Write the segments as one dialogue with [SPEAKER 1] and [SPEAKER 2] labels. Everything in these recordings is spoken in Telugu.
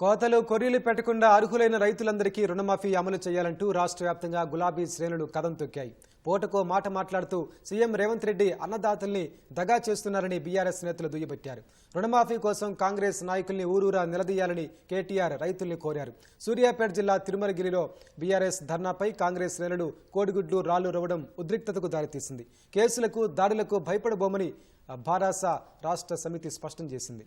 [SPEAKER 1] కోతలు కొర్రీలు పెట్టకుండా అర్హులైన రైతులందరికీ రుణమాఫీ అమలు చేయాలంటూ రాష్ట్ర వ్యాప్తంగా గులాబీ శ్రేణులు కదం తొక్కాయి. పూటకో మాట మాట్లాడుతూ సీఎం రేవంత్ రెడ్డి అన్నదాతల్ని దగా చేస్తున్నారని బీఆర్ఎస్ నేతలు దుయ్యబట్టారు. రుణమాఫీ కోసం కాంగ్రెస్ నాయకుల్ని ఊరూరా నిలదీయాలని కేటీఆర్ రైతుల్ని కోరారు. సూర్యాపేట జిల్లా తిరుమలగిరిలో బీఆర్ఎస్ ధర్నాపై కాంగ్రెస్ శ్రేణులు కోడిగుడ్లు రాళ్ళు రవ్వడం ఉద్రిక్తతకు దారితీసింది. కేసులకు దాడులకు భయపడబోమని భారాస రాష్ట్ర సమితి స్పష్టం చేసింది.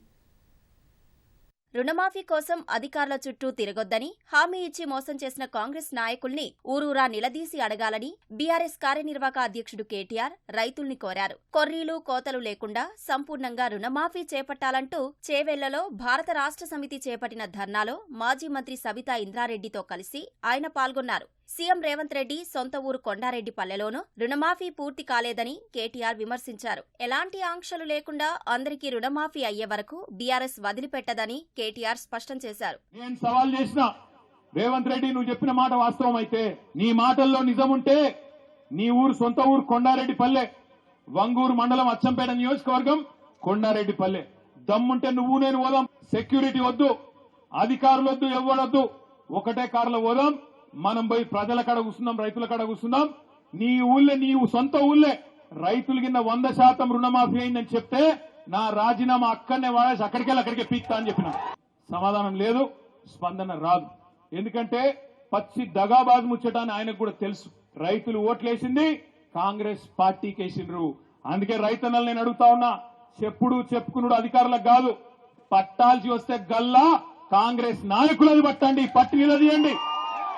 [SPEAKER 2] రుణమాఫీ కోసం అధికారుల చుట్టూ తిరగొద్దని హామీ ఇచ్చి మోసం చేసిన కాంగ్రెస్ నాయకుల్ని ఊరూరా నిలదీసి అడగాలని బీఆర్ఎస్ కార్యనిర్వాహక అధ్యక్షుడు కేటీఆర్ రైతుల్ని కోరారు. కొర్రీలు కోతలు లేకుండా సంపూర్ణంగా రుణమాఫీ చేపట్టాలంటూ చేవెళ్ళలో భారత రాష్ట్ర సమితి చేపట్టిన ధర్నాలో మాజీ మంత్రి సబితా ఇంద్రారెడ్డితో కలిసి ఆయన పాల్గొన్నారు. సీఎం రేవంత్ రెడ్డి సొంత ఊరు కొండారెడ్డి పల్లెలోనూ రుణమాఫీ పూర్తి కాలేదని కేటీఆర్ విమర్శించారు. ఎలాంటి ఆంక్షలు లేకుండా అందరికీ రుణమాఫీ అయ్యే వరకు బీఆర్ఎస్ వదిలిపెట్టదని కేటీఆర్ స్పష్టం చేశారు.
[SPEAKER 3] నేను సవాల్ చేసిన రేవంత్ రెడ్డి నువ్వు చెప్పిన మాట వాస్తవం అయితే నీ మాటల్లో నిజముంటే నీ ఊరు సొంత ఊరు కొండారెడ్డి పల్లె వంగూరు మండలం అచ్చంపేట నియోజకవర్గం కొండారెడ్డి పల్లె. దమ్ముంటే నువ్వు నేను పోదాం సెక్యూరిటీ వద్దు. అధికారులొద్దు ఎవ్వడొద్దు ఒకటే కారులో పోదాం మనం పోయి ప్రజల కడ కూర్చున్నాం రైతుల కాడ కూర్చున్నాం. నీ ఊళ్ళే నీవు సొంత ఊళ్ళే రైతులు కింద వంద శాతం రుణమాఫీ అయిందని చెప్తే నా రాజీనామా అక్కడనే వాడేసి అక్కడికెళ్ళి అక్కడికే పీక్తా అని చెప్పిన. సమాధానం లేదు స్పందన రాదు. ఎందుకంటే పచ్చి దగాబాజ్ ముచ్చటాన్ని ఆయనకు కూడా తెలుసు. రైతులు ఓట్లేసింది కాంగ్రెస్ పార్టీకి వేసిండ్రు అందుకే రైతన్నలు నేను అడుగుతా ఉన్నా చెప్పుడు చెప్పుకునుడు అధికారులకు కాదు పట్టాల్సి వస్తే గల్లా కాంగ్రెస్ నాయకులది పట్టండి పట్టు నిలదీయండి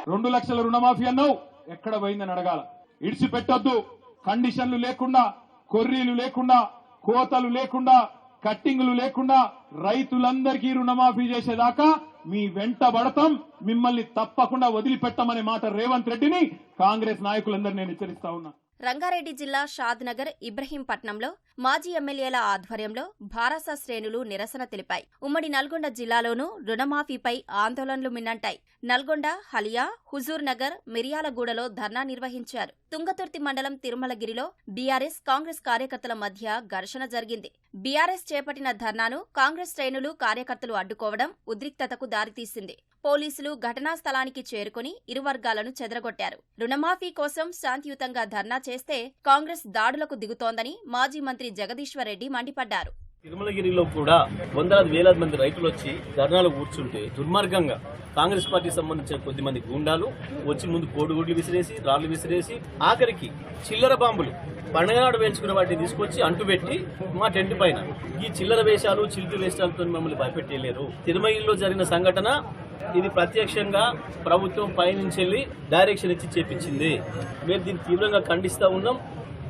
[SPEAKER 3] రెండు లక్షల రుణమాఫీ అన్నావు. ఎక్కడ పోయిందని అడగాల. ఇడిచిపెట్టొద్దు. కండిషన్లు లేకుండా కొర్రీలు లేకుండా కోతలు లేకుండా కట్టింగులు లేకుండా రైతులందరికీ రుణమాఫీ చేసేదాకా మీ వెంట పడతాం. మిమ్మల్ని తప్పకుండా వదిలిపెట్టమనే మాట రేవంత్ రెడ్డిని కాంగ్రెస్ నాయకులందరూ నేను హెచ్చరిస్తా ఉన్నా.
[SPEAKER 2] రంగారెడ్డి జిల్లా షాద్నగర్ ఇబ్రహీంపట్నంలో మాజీ ఎమ్మెల్యేల ఆధ్వర్యంలో భారస శ్రేణులు నిరసన తెలిపాయి. ఉమ్మడి నల్గొండ జిల్లాలోనూ రుణమాఫీపై ఆందోళనలు మిన్నంటాయి. నల్గొండ హలియా హుజూర్ నగర్ మిర్యాలగూడలో ధర్నా నిర్వహించారు. తుంగతుర్తి మండలం తిరుమలగిరిలో బీఆర్ఎస్ కాంగ్రెస్ కార్యకర్తల మధ్య ఘర్షణ జరిగింది. బీఆర్ఎస్ చేపట్టిన ధర్నాను కాంగ్రెస్ శ్రేణులు కార్యకర్తలు అడ్డుకోవడం ఉద్రిక్తతకు దారితీసింది. పోలీసులు ఘటనా స్థలానికి చేరుకుని ఇరు వర్గాలను చెదరగొట్టారు. రుణమాఫీ కోసం శాంతియుతంగా ధర్నా చేస్తే కాంగ్రెస్ దాడులకు దిగుతోందని మాజీ మంత్రి జగదీశ్వరరెడ్డి మండిపడ్డారు.
[SPEAKER 4] తిరుమలగిరిలో కూడా వందలాది వేలాది మంది రైతులు వచ్చి ధర్నాలు కూర్చుంటే దుర్మార్గంగా కాంగ్రెస్ పార్టీ సంబంధించిన కొద్ది మంది గూండాలు వచ్చి ముందు కోడిగుడ్లు విసిరేసి రాళ్ళు విసిరేసి ఆఖరికి చిల్లర బాంబులు పండగనాడు వేయించుకున్న వాటిని తీసుకొచ్చి అంటుపెట్టి మా టెంట్ పైన. ఈ చిల్లర వేషాలు చిల్లు వేషాలతో మమ్మల్ని భయపెట్టలేరు తిరుమలలో జరిగిన సంఘటన ఇది ప్రత్యక్షంగా ప్రభుత్వం పైనుంచి వెళ్ళి డైరెక్షన్ ఇచ్చి చేపించింది. మేము దీన్ని తీవ్రంగా ఖండిస్తూ ఉన్నాం.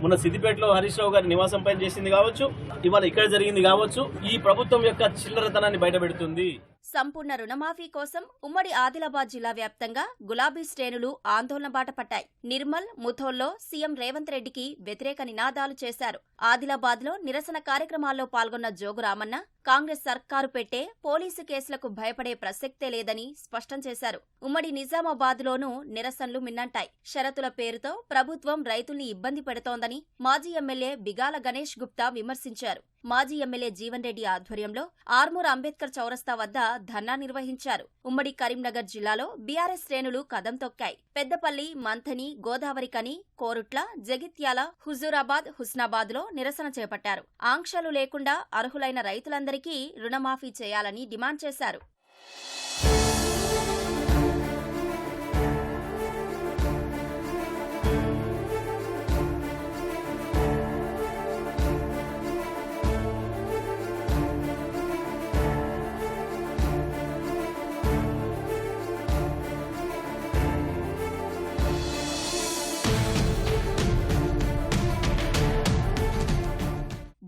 [SPEAKER 4] మొన్న సిద్దిపేటలో హరీష్ రావు గారి నివాసం పైన చేసింది కావచ్చు ఇవాళ ఇక్కడ జరిగింది కావచ్చు ఈ ప్రభుత్వం యొక్క చిల్లరతనాన్ని బయటపెడుతుంది.
[SPEAKER 2] సంపూర్ణ రుణమాఫీ కోసం ఉమ్మడి ఆదిలాబాద్ జిల్లా వ్యాప్తంగా గులాబీ శ్రేణులు ఆందోళన బాట పట్టాయి. నిర్మల్ ముథోల్లో సీఎం రేవంత్ రెడ్డికి వ్యతిరేక నినాదాలు చేశారు. ఆదిలాబాద్లో నిరసన కార్యక్రమాల్లో పాల్గొన్న జోగురామన్న కాంగ్రెస్ సర్కారు పెట్టే పోలీసు కేసులకు భయపడే ప్రసక్తే లేదని స్పష్టం చేశారు. ఉమ్మడి నిజామాబాద్ లోనూ నిరసనలు మిన్నంటాయి. షరతుల పేరుతో ప్రభుత్వం రైతుల్ని ఇబ్బంది పెడుతోందని మాజీ ఎమ్మెల్యే బిగాల గణేష్ గుప్తా విమర్శించారు. మాజీ ఎమ్మెల్యే జీవన్ రెడ్డి ఆధ్వర్యంలో ఆర్మూర్ అంబేద్కర్ చౌరస్తా వద్ద ధర్నా నిర్వహించారు. ఉమ్మడి కరీంనగర్ జిల్లాలో బీఆర్ఎస్ శ్రేణులు కదం తొక్కాయి. పెద్దపల్లి మంథని గోదావరికని కోరుట్ల జగిత్యాల హుజూరాబాద్ హుస్నాబాద్లో నిరసన చేపట్టారు. ఆంక్షలు లేకుండా అర్హులైన రైతులందరికీ రుణమాఫీ చేయాలని డిమాండ్ చేశారు.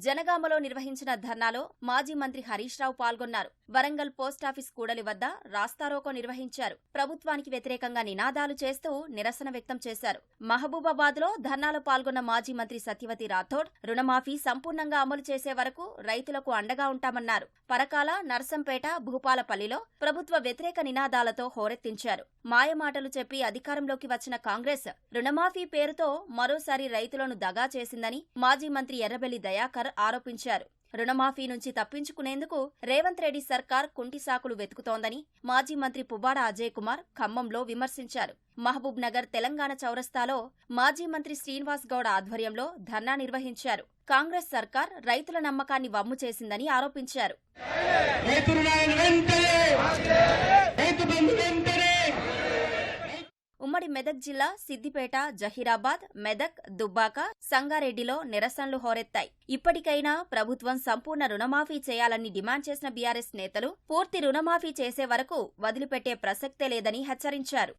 [SPEAKER 2] జనగామలో నిర్వహించిన ధర్నాలో మాజీ మంత్రి హరీష్ రావు పాల్గొన్నారు. వరంగల్ పోస్టాఫీస్ కూడలి వద్ద రాస్తారోకో నిర్వహించారు. ప్రభుత్వానికి వ్యతిరేకంగా నినాదాలు చేస్తూ నిరసన వ్యక్తం చేశారు. మహబూబాబాద్లో ధర్నాలో పాల్గొన్న మాజీ మంత్రి సత్యవతి రాథోడ్ రుణమాఫీ సంపూర్ణంగా అమలు చేసే వరకు రైతులకు అండగా ఉంటామన్నారు. పరకాల నర్సంపేట భూపాలపల్లిలో ప్రభుత్వ వ్యతిరేక నినాదాలతో హోరెత్తించారు. మాయమాటలు చెప్పి అధికారంలోకి వచ్చిన కాంగ్రెస్ రుణమాఫీ పేరుతో మరోసారి రైతులను దగా చేసిందని మాజీ మంత్రి ఎర్రబెల్లి దయాకర్ ఆరోపించారు. రుణమాఫీ నుంచి తప్పించుకునేందుకు రేవంత్ రెడ్డి సర్కార్ కుంటి సాకులు వెతుకుతోందని మాజీ మంత్రి పువ్వాడ అజయ్ కుమార్ ఖమ్మంలో విమర్శించారు. మహబూబ్ నగర్ తెలంగాణ చౌరస్తాలో మాజీ మంత్రి శ్రీనివాస్ గౌడ్ ఆధ్వర్యంలో ధర్నా నిర్వహించారు. కాంగ్రెస్ సర్కార్ రైతుల నమ్మకాన్ని వమ్ము చేసిందని ఆరోపించారు. ఉమ్మడి మెదక్ జిల్లా సిద్దిపేట జహీరాబాద్ మెదక్ దుబ్బాక సంగారెడ్డిలో నిరసనలు హోరెత్తాయి. ఇప్పటికైనా ప్రభుత్వం సంపూర్ణ రుణమాఫీ చేయాలని డిమాండ్ చేసిన బీఆర్ఎస్ నేతలు పూర్తి రుణమాఫీ చేసే వరకు వదిలిపెట్టే ప్రసక్తే లేదని హెచ్చరించారు.